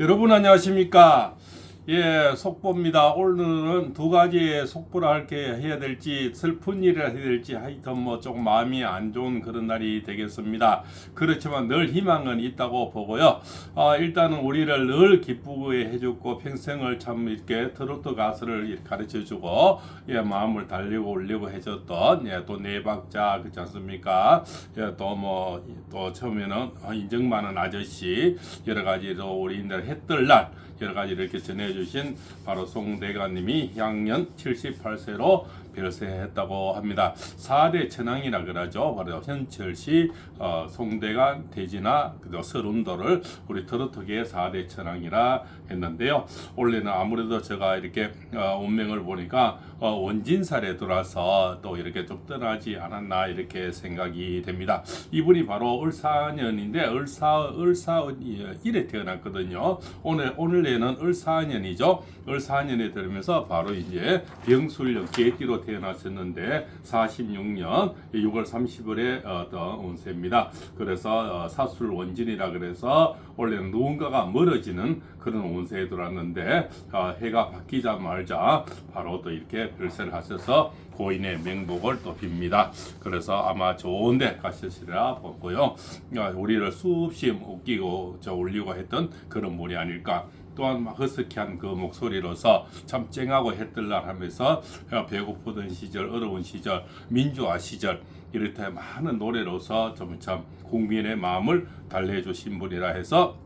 여러분 안녕하십니까? 예, 속보입니다. 오늘은 두 가지의 속보를 할게 해야 될지 슬픈 일을 해야 될지 하여튼 뭐 조금 마음이 안 좋은 그런 날이 되겠습니다. 그렇지만 늘 희망은 있다고 보고요. 아, 일단은 우리를 늘 기쁘게 해주고 평생을 참 이렇게 트로트 가수를 가르쳐주고 예, 마음을 달리고 올리고 해줬던 예, 또 네 박자 그렇지 않습니까? 예, 또 뭐 또 처음에는 인정 많은 아저씨 여러 가지로 우리 인들 했던 날 여러 가지 이렇게 전해주 신 바로 송대가님이 향년 78세로 별세했다고 합니다. 4대 천왕이라 그러죠. 바로 현철시, 어, 송대관, 대진아, 그리고 서른도를 우리 트로트계의 4대 천왕이라 했는데요. 원래는 아무래도 제가 이렇게 어, 운명을 보니까 어, 원진살에 들어와서 또 이렇게 좀 떠나지 않았나 이렇게 생각이 됩니다. 이분이 바로 을사년인데 을사 을사 일에 태어났거든요. 오늘 오늘에는 을사년이죠. 을사년에 들으면서 바로 이제 병술령 개띠로 태어나셨는데 46년 6월 30일에 어떤 운세입니다. 그래서 어, 사술 원진이라 그래서 원래는 누군가가 멀어지는 그런 운세에 들어왔는데 어, 해가 바뀌자마자 바로 또 이렇게 별세를 하셔서 고인의 명복을 또 빕니다. 그래서 아마 좋은데 가셨으리라 보고요. 어, 우리를 수없이 웃기고 저 울리고 했던 그런 분이 아닐까. 또한 막 허스키한 그 목소리로서 참 쨍하고 했들날 하면서 어, 배고프던 시절, 어려운 시절, 민주화 시절 이렇게 많은 노래로서 좀참 국민의 마음을 달래주신 분이라 해서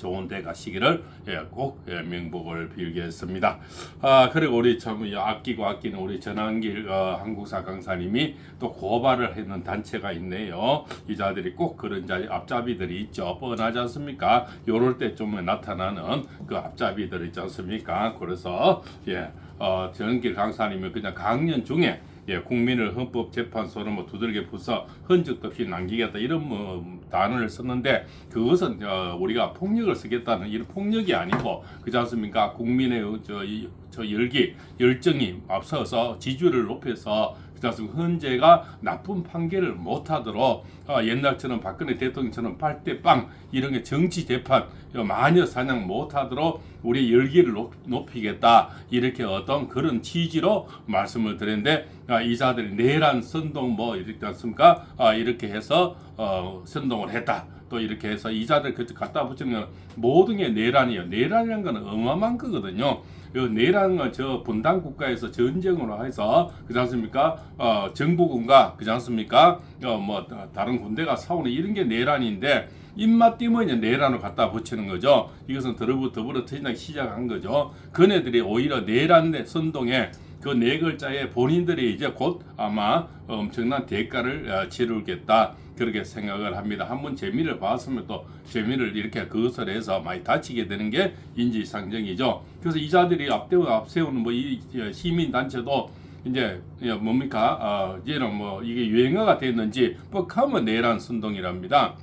좋은 데 가시기를 예, 꼭 예, 명복을 빌겠습니다. 아 그리고 우리 참이 아끼고 아끼는 우리 전한길 어, 한국사 강사님이 또 고발을 했는 단체가 있네요. 이 자들이 꼭 그런 자리 앞잡이들이 있죠. 뻔하지 않습니까? 요럴 때 좀 나타나는 그 앞잡이들 있지 않습니까? 그래서 예, 어, 전한길 강사님이 그냥 강연 중에 예, 국민을 헌법재판소로 뭐 두들겨 부숴 흔적도 없이 남기겠다 이런 뭐 단어를 썼는데 그것은 어, 우리가 폭력을 쓰겠다는 이런 폭력이 아니고 그렇지 않습니까? 국민의 저, 이, 저 열기 열정이 앞서서 지지율을 높여서 않습니까? 헌재가 나쁜 판결을 못하도록 어, 옛날처럼 박근혜 대통령처럼 팔대빵 이런 게 정치 재판 어, 마녀 사냥 못하도록 우리 열기를 높, 높이겠다 이렇게 어떤 그런 취지로 말씀을 드렸는데 아, 이자들이 내란 선동 뭐 이렇게 않습니까? 아, 이렇게 해서 어, 선동을 했다. 또 이렇게 해서 이자들 그 갖다 붙이는 건 모든 게 내란이에요. 내란이라는 건 어마어마한 거거든요. 이 내란은 건저 분단 국가에서 전쟁으로 해서 그렇지 않습니까? 어, 정부군과 그렇지 않습니까? 어, 뭐 다른 군대가 싸우는 이런 게 내란인데 입맛 띄면 이제 내란을 갖다 붙이는 거죠. 이것은 더불어 더불어 터지기 시작한 거죠. 그네들이 오히려 내란 내 선동에 그 네 글자에 본인들이 이제 곧 아마 엄청난 대가를 어, 치르겠다 그렇게 생각을 합니다. 한번 재미를 봤으면 또 재미를 이렇게 그것을 해서 많이 다치게 되는 게 인지상정이죠. 그래서 이자들이 앞대고 앞세우는 뭐 이 시민 단체도 이제 예, 뭡니까 어, 이제는 뭐 이게 유행어가 됐는지 뻑하면 내란 선동이랍니다.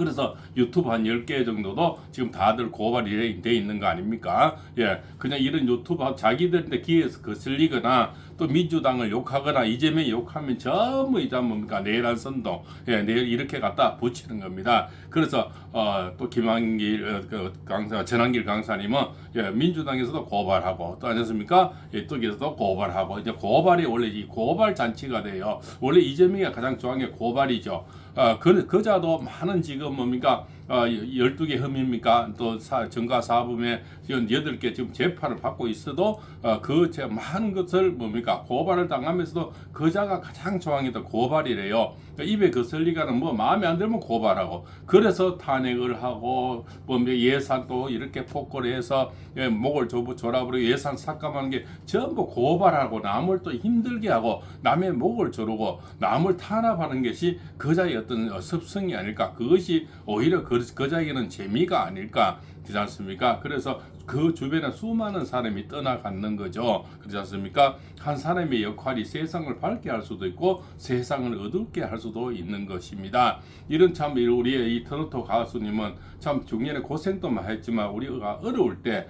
그래서 유튜브 한 10개 정도도 지금 다들 고발이 돼 있는 거 아닙니까? 예. 그냥 이런 유튜브 자기들한테 기회에서 거슬리거나 또 민주당을 욕하거나 이재명 욕하면 전부 이제 뭡니까? 내란 선동. 예, 내일 이렇게 갖다 붙이는 겁니다. 그래서 어, 또 김한길 어, 그 강사 전한길 강사님은 예, 민주당에서도 고발하고 또 아니었습니까? 이쪽에서도 고발하고 이제 고발이 원래 이 고발 잔치가 돼요. 원래 이재명이 가장 좋아하는 게 고발이죠. 어, 그, 그 자도 많은 지금 뭡니까? 어, 12개 혐의입니까? 또 사, 정가 사범에 지금 8개 지금 재판을 받고 있어도 어, 그제 많은 것을 뭡니까? 고발을 당하면서도 그자가 가장 좋아하는 게 고발이래요. 그러니까 입에 거슬리가는 뭐 마음에 안 들면 고발하고 그래서 탄핵을 하고 뭐 예산 또 이렇게 폭거를 해서 예, 목을 조부 졸아버리고 예산 삭감하는 게 전부 고발하고 남을 또 힘들게 하고 남의 목을 조르고 남을 탄압하는 것이 그자의 어떤 습성이 아닐까 그것이 오히려 그, 그자에게는 재미가 아닐까 그렇지 않습니까? 그래서 그 주변에 수많은 사람이 떠나가는 거죠. 그렇지 않습니까? 한 사람의 역할이 세상을 밝게 할 수도 있고 세상을 어둡게 할 수도 있는 것입니다. 이런 참 우리의 이 트로트 가수님은 참 중년에 고생도 많이 했지만 우리가 어려울 때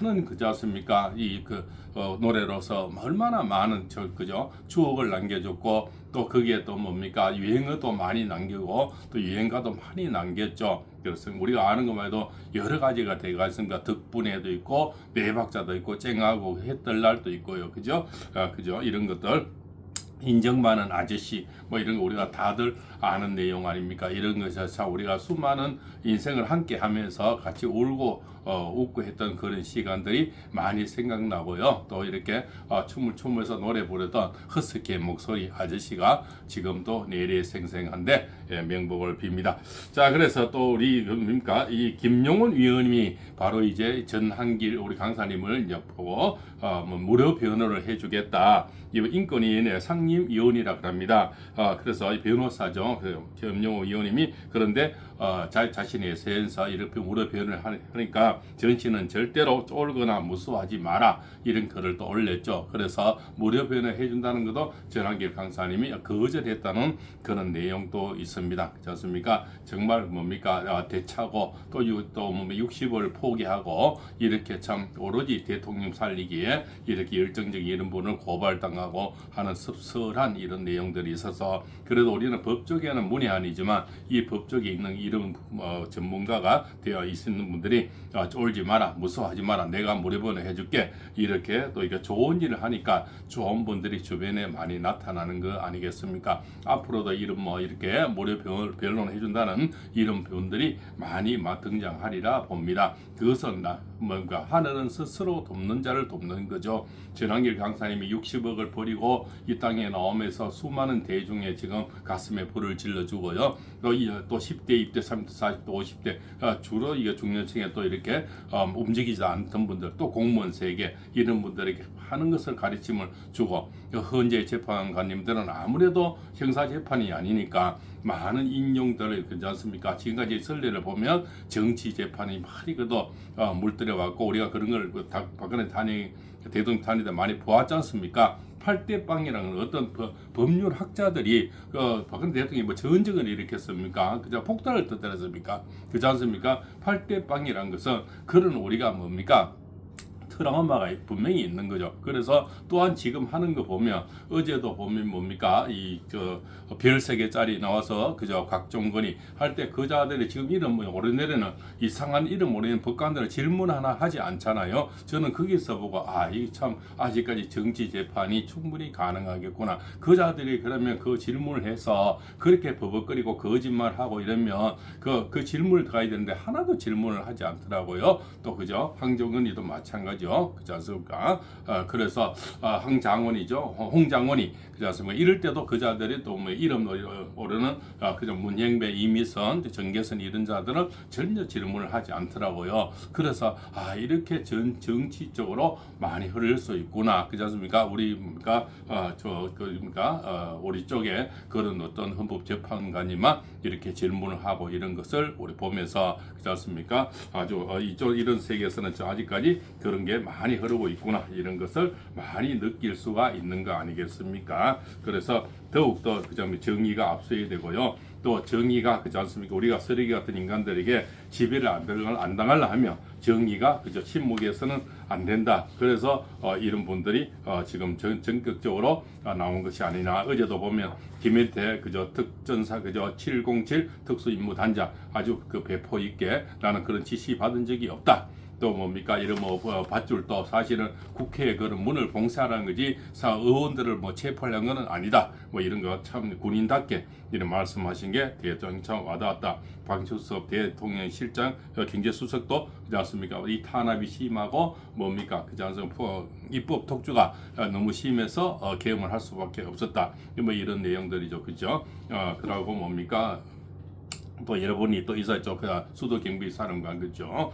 많은 그지 않습니까? 이 그 어, 노래로서 얼마나 많은 저 그죠 추억을 남겨줬고 또 거기에 또 뭡니까 유행어도 많이 남기고 또 유행가도 많이 남겼죠. 그렇습니다. 우리가 아는 것만 해도 여러 가지가 되가 있습니다. 덕분에도 있고 내박자도 있고 쨍하고 해뜰 날도 있고요. 그죠? 아, 그죠? 이런 것들 인정받는 아저씨 뭐 이런 거 우리가 다들 아는 내용 아닙니까? 이런 것에서 우리가 수많은 인생을 함께 하면서 같이 울고 어, 웃고 했던 그런 시간들이 많이 생각나고요. 또 이렇게 어, 춤을 추면서 노래 부르던 허스키의 목소리 아저씨가 지금도 내리에 생생한데 예, 명복을 빕니다. 자, 그래서 또 우리 뭡니까 이 김용훈 위원님이 바로 이제 전한길 우리 강사님을 이제 보고 어, 뭐 무료 변호를 해주겠다. 이 인권위원회 상임위원이라 그럽니다. 어, 그래서 이 변호사죠. 그 김용호 위원님이 그런데 어, 자, 자신의 세연사 이렇게 무료 변호를 하니까 전씨는 절대로 쫄거나 무수하지 마라 이런 글을 또 올렸죠. 그래서 무료 변호 해준다는 것도 전한길 강사님이 거절했다는 그런 내용도 있습니다. 그렇지 않습니까? 정말 뭡니까 아, 대차고 또또 뭐 60을 포기하고 이렇게 참 오로지 대통령 살리기에 이렇게 열정적인 이런 분을 고발당하고 하는 섭섭한 이런 내용들이 있어서 그래도 우리는 법조계는 문외한이지만 이 법조계에 있는 이런 어, 전문가가 되어 있는 분들이 어, 쫄지 마라 무서워하지 마라 내가 무료변호 해줄게 이렇게 또 이게 좋은 일을 하니까 좋은 분들이 주변에 많이 나타나는 거 아니겠습니까? 앞으로도 이런 뭐 이렇게 무료 변- 변론 해준다는 이런 분들이 많이 막 등장하리라 봅니다. 그것은 나 뭔가 하늘은 스스로 돕는 자를 돕는 거죠. 전환길 강사님이 60억을 버리고 이 땅에 나오면서 수많은 대중의 지금 가슴에 불을 질러주고요. 또, 이, 또 10대, 20대, 30대, 40대, 50대 아, 주로 이게 중년층에 또 이렇게 음, 움직이지 않던 분들 또 공무원 세계 이런 분들에게 하는 것을 가르침을 주고 현재 재판관님들은 아무래도 형사 재판이 아니니까 많은 인용들을 그지 않습니까? 지금까지 선례를 보면 정치 재판이 많이 그도 어, 물들여 왔고 우리가 그런 걸그 다- 박근혜 탄핵 대통령 탄핵 때 많이 보았지 않습니까? 8대 빵이라는 어떤 법- 법률 학자들이 그 박근혜 대통령이 뭐 전쟁을 일으켰습니까? 그저 폭탄을 터뜨렸습니까? 그지 않습니까? 8대 빵이라는 것은 그런 우리가 뭡니까? 트라우마가 분명히 있는 거죠. 그래서 또한 지금 하는 거 보면 어제도 보면 뭡니까 이저 별세 개짜리 나와서 그저 각종건이 할 때 그 자들이 지금 이름 뭐 오르내리는 이상한 이름 모르는 법관들은 질문 하나 하지 않잖아요. 저는 거기서 보고 아 이 참 아직까지 정치 재판이 충분히 가능하겠구나. 그 자들이 그러면 그 질문을 해서 그렇게 버벅거리고 거짓말하고 이러면 그 그 질문을 가야 되는데 하나도 질문을 하지 않더라고요. 또 그죠 황정은이도 마찬가지 죠. 그지 않습니까? 어, 그래서 어, 황장원이죠. 홍 장원이 그지 않습니까? 이럴 때도 그 자들이 또 뭐 이름 오르는 어, 그죠 문행배 이미선 정계선 이런 자들은 전혀 질문을 하지 않더라고요. 그래서 아 이렇게 전 정치적으로 많이 흐를 수 있구나. 그지 않습니까? 우리 뭡니까 어저 그니까 어, 우리 쪽에 그런 어떤 헌법 재판관님만 이렇게 질문을 하고 이런 것을 우리 보면서 그지 않습니까? 아주 어, 이쪽 이런 세계에서는 저 아직까지 그런 게 많이 흐르고 있구나 이런 것을 많이 느낄 수가 있는 거 아니겠습니까? 그래서 더욱더 그 점에 정의가 앞서야 되고요. 또 정의가 그지 않습니까? 우리가 쓰레기 같은 인간들에게 지배를 안, 안 당하려 하면 정의가 그저 침묵에서는 안 된다. 그래서 어, 이런 분들이 어, 지금 전, 전격적으로 어, 나온 것이 아니나 어제도 보면 김혜태 그저 특전사 그저 707 특수임무단장 아주 그 배포 있게 나는 그런 지시 받은 적이 없다. 또 뭡니까? 이런 뭐 어, 밧줄 또 사실은 국회에 그런 문을 봉쇄하라는 거지 사 의원들을 뭐 체포하려는 거는 아니다. 뭐 이런 거 참 군인답게 이런 말씀하신 게 대통령 참 와닿았다. 방철섭 대통령 실장 어, 경제수석도 그지 않습니까? 이 탄압이 심하고 뭡니까? 그지 않습니까? 어, 입법 독주가 어, 너무 심해서 어, 계엄을 할 수밖에 없었다. 뭐 이런 내용들이죠. 그죠? 어 그러고 뭡니까? 또 여러분이 또 있었죠. 그 수도 경비 사령관. 그죠. 어,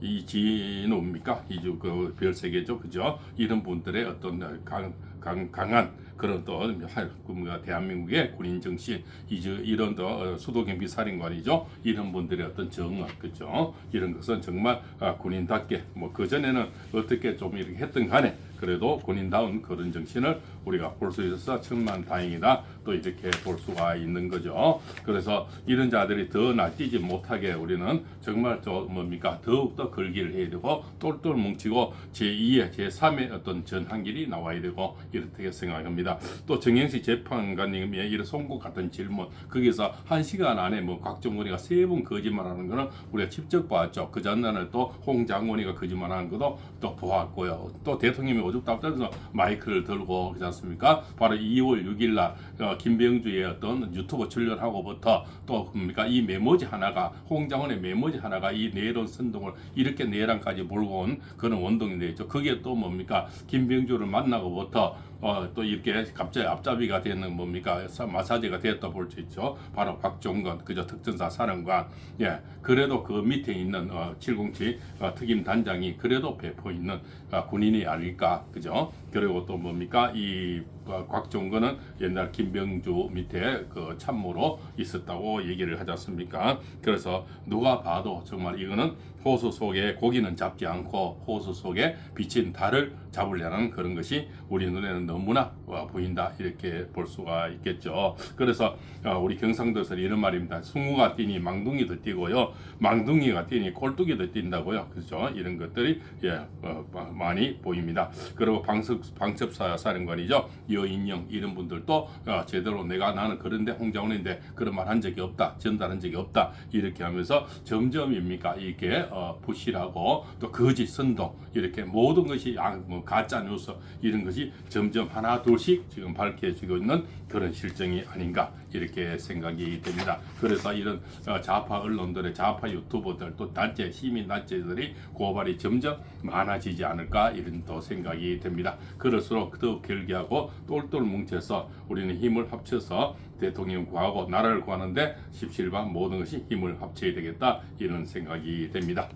이진호입니까? 이주 그 별세계죠, 그죠? 이런 분들의 어떤 강, 강, 강한 그런 또 하- 그 뭐야, 대한민국의 군인 정신 이런 또 어, 수도 경비 사령관이죠. 이런 분들의 어떤 정언 그죠? 이런 것은 정말 아, 군인답게 뭐 그 전에는 어떻게 좀 이렇게 했던 간에 그래도 군인다운 그런 정신을 우리가 볼 수 있어서 천만 다행이다 또 이렇게 볼 수가 있는 거죠. 그래서 이런 자들이 더 날뛰지 못하게 우리는 정말 저 뭡니까 더욱더 걸기를 해야 되고 똘똘 뭉치고 제2의 제3의 어떤 전환길이 나와야 되고 이렇게 생각합니다. 또 정영식 재판관님의 이런 송구 같은 질문 거기서 한 시간 안에 뭐 곽정원이가 세 번 거짓말하는 거는 우리가 직접 봤죠. 그 전날에 또 홍 장원이가 거짓말하는 것도 또 보았고요. 또 대통령이 오죽 답답해서 마이크를 들고 그렇지 않습니까? 바로 2월 6일 날 어, 김병주의 어떤 유튜브 출연하고부터 또 뭡니까 이 메모지 하나가 홍 장원의 메모지 하나가 이 내론 선동을 이렇게 내란까지 몰고 온 그런 원동이 되죠. 그게 또 뭡니까 김병주를 만나고부터 어, 또 이렇게 갑자기 앞잡이가 되는 뭡니까 사- 마사지가 되었다 볼 수 있죠. 바로 박종건 그저 특전사 사령관 예 그래도 그 밑에 있는 어, 707 어, 특임 단장이 그래도 배포 있는 어, 군인이 아닐까 그죠? 그리고 또 뭡니까 이 어, 곽종건은 옛날 김병주 밑에 그 참모로 있었다고 얘기를 하지 않습니까? 그래서 누가 봐도 정말 이거는 호수 속에 고기는 잡지 않고 호수 속에 비친 달을 잡으려는 그런 것이 우리 눈에는 너무나 어, 보인다 이렇게 볼 수가 있겠죠. 그래서 어, 우리 경상도에서 이런 말입니다. 숭우가 뛰니 망둥이도 뛰고요, 망둥이가 뛰니 꼴뚜기도 뛴다고요. 그렇죠? 이런 것들이 예 많이 보입니다. 그리고 방첩 방첩사 사령관이죠 여인영 이런 분들도 어, 제대로 내가 나는 그런데 홍장원인데 그런 말 한 적이 없다 전달한 적이 없다 이렇게 하면서 점점입니까 이게 어, 부실하고 또 거짓 선동 이렇게 모든 것이 아, 뭐 가짜 뉴스 이런 것이 점점 하나 둘씩 지금 밝혀지고 있는 그런 실정이 아닌가 이렇게 생각이 됩니다. 그래서 이런 어, 좌파 언론들의 좌파 유튜버들 또 단체 시민 단체들이 고발이 점점 많아지지 않을 까 이런 또 생각이 됩니다. 그럴수록 더욱 결기하고 똘똘 뭉쳐서 우리는 힘을 합쳐서 대통령 구하고 나라를 구하는데 십실반 모든 것이 힘을 합쳐야 되겠다 이런 생각이 됩니다.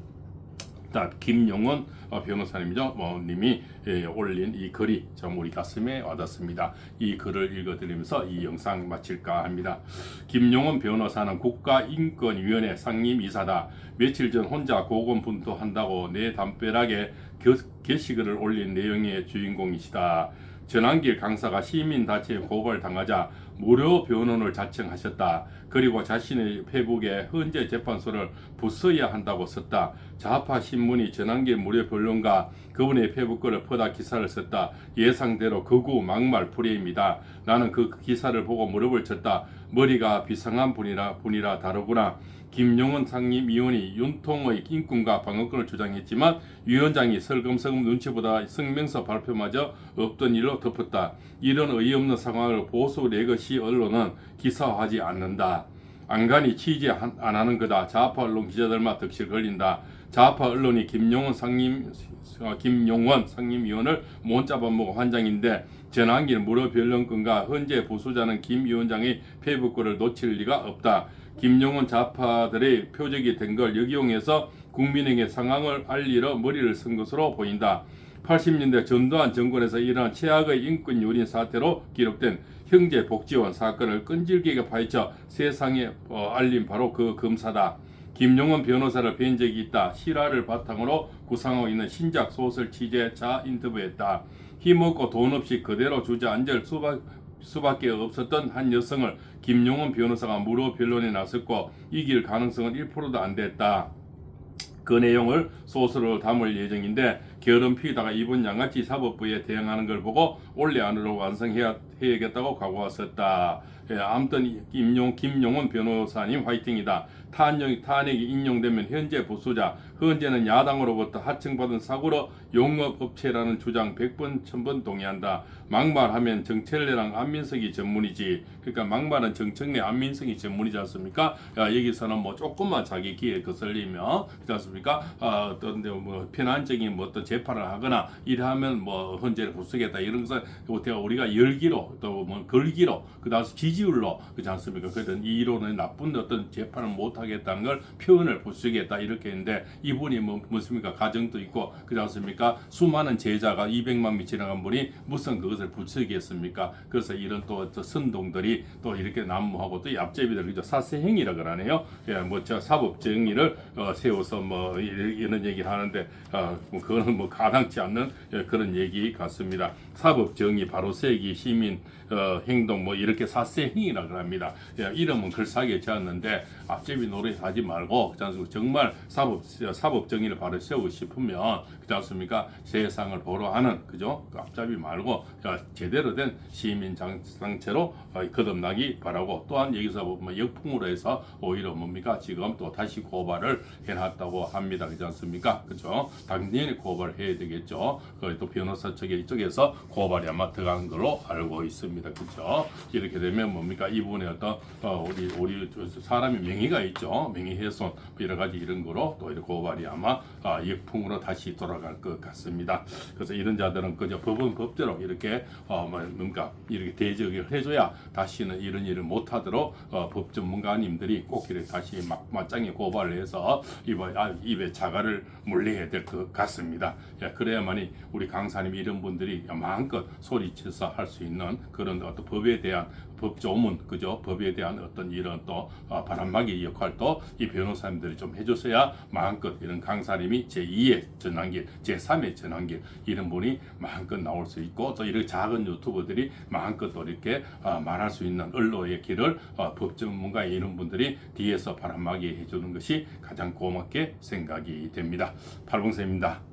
자, 김용원 어, 변호사님이죠. 뭐, 님이 예, 올린 이 글이 좀 우리 가슴에 와닿습니다. 이 글을 읽어드리면서 이 영상 마칠까 합니다. 김용원 변호사는 국가인권위원회 상임이사다. 며칠 전 혼자 고군분투한다고 내 담벼락에 겨, 게시글을 올린 내용의 주인공이시다. 전환길 강사가 시민단체에 고발당하자 무료 변호를 자청하셨다. 그리고 자신의 페북에 헌재 재판소를 부숴야 한다고 썼다. 좌파 신문이 전환길 무료 변론가 그분의 페북글을 퍼다 기사를 썼다. 예상대로 극우 막말 프레임이다. 나는 그 기사를 보고 무릎을 쳤다. 머리가 비상한 분이라 분이라 다르구나. 김용원 상임위원이 윤통의 인권과 방어권을 주장했지만 위원장이 설금설금 눈치보다 성명서 발표마저 없던 일로 덮었다. 이런 어이없는 상황을 보수 레거시 언론은 기사화하지 않는다. 안간히 취재 한- 안 하는 거다. 좌파 언론 기자들만 덕실 걸린다. 좌파 언론이 김용원 상임 어, 김용원 상임위원을 못 잡아먹어 환장인데 전환길 무료 변론권과 현재 보수자는 김 위원장의 페북글을 놓칠 리가 없다. 김용원 좌파들의 표적이 된 걸 역이용해서 국민에게 상황을 알리러 머리를 쓴 것으로 보인다. 80년대 전두환 정권에서 일어난 최악의 인권 유린 사태로 기록된 형제 복지원 사건을 끈질기게 파헤쳐 세상에 어, 알린 바로 그 검사다. 김용원 변호사를 뵌 적이 있다. 실화를 바탕으로 구상하고 있는 신작 소설 취재 자 인터뷰했다. 힘없고 돈 없이 그대로 주저앉을 수밖, 수밖에 없었던 한 여성을 김용원 변호사가 무료 변론에 나섰고 이길 가능성은 1%도 안 됐다. 그 내용을 소설로 담을 예정인데 게으름 피우다가 이번 양아치 사법부에 대응하는 걸 보고 올해 안으로 완성해야겠다고 각오가 썼다. 예, 아무튼 김용 김용원 변호사님 화이팅이다. 탄핵 탄핵이 인용되면 현재 보수자 현재는 야당으로부터 하청받은 사고로 용업업체라는 주장 100번 1000번 동의한다. 막말하면 정철래랑 안민석이 전문이지. 그러니까 막말은 정청래 안민석이 전문이지 않습니까? 야, 여기서는 뭐 조금만 자기 기에 거슬리며 그렇지 않습니까? 아, 어떤 데뭐 편안적인 뭐 어떤 재판을 하거나 이러하면 뭐 헌재를 부수겠다 이런 것은 어떻게 우리가 열기로 또 뭐 걸기로 그다음 지지율로 그렇지 않습니까? 이 이론은 나쁜 어떤 재판을 못 하겠다는 걸 표현을 부수겠다 이렇게 했는데 이분이 뭐 무엇입니까? 가정도 있고 그렇지 않습니까? 수많은 제자가 200만 미 지나간 분이 무슨 그것을 부추기겠습니까? 그래서 이런 또, 또 선동들이 또 이렇게 난무하고 또 얍제비들 그죠 사세행위라 그러네요. 예, 뭐저 사법 정의를 어, 세워서 뭐 이- 이런 얘기를 하는데 어, 뭐 그거는 뭐 가당치 않는 예, 그런 얘기 같습니다. 사법 정의 바로 세기 시민 어, 행동 뭐 이렇게 사세 행위라 그럽니다. 예, 이름은 글싸게 지었는데 앞제비 노릇 하지 말고 그렇지? 정말 사법 사법 정의를 바로 세우고 싶으면 그렇지 않습니까? 세상을 보러 하는 그죠? 그 앞잡이 말고 자, 제대로 된 시민 장- 상체로 어, 거듭나기 바라고 또한 여기서 보면 역풍으로 해서 오히려 뭡니까? 지금 또 다시 고발을 해놨다고 합니다. 그렇지 않습니까? 그죠? 당연히 고발 해야 되겠죠. 그또 변호사 측에 이쪽에서 고발이 아마 들어간 걸로 알고 있습니다. 그죠? 이렇게 되면 뭡니까? 이분의 어떤 어, 우리 우리 저 사람의 명의가 있죠. 명의 훼손 뭐 여러 가지 이런 거로 또 이렇게 고발이 아마 아, 역풍으로 다시 돌아갈 것 같습니다. 그래서 이런 자들은 그저 법은 법대로 이렇게 어, 뭐 뭔가 이렇게 대적을 해줘야 다시는 이런 일을 못하도록 어, 법 전문가님들이 꼭 이렇게 다시 막 맞짱에 고발을 해서 입에, 아, 입에 자갈을 물려야 될것 같습니다. 예, 그래야만이 우리 강사님 이런 분들이 마음껏 소리쳐서 할 수 있는 그런 어떤 법에 대한 법 조문 그죠 법에 대한 어떤 이런 또 어, 바람막이 역할도 이 변호사님들이 좀 해줬어야 마음껏 이런 강사님이 제 2의 전환길 제 3의 전환길 이런 분이 마음껏 나올 수 있고 또 이렇게 작은 유튜버들이 마음껏 또 이렇게 어, 말할 수 있는 언론의 길을 어, 법 전문가 이런 분들이 뒤에서 바람막이 해주는 것이 가장 고맙게 생각이 됩니다. 팔봉쌤입니다.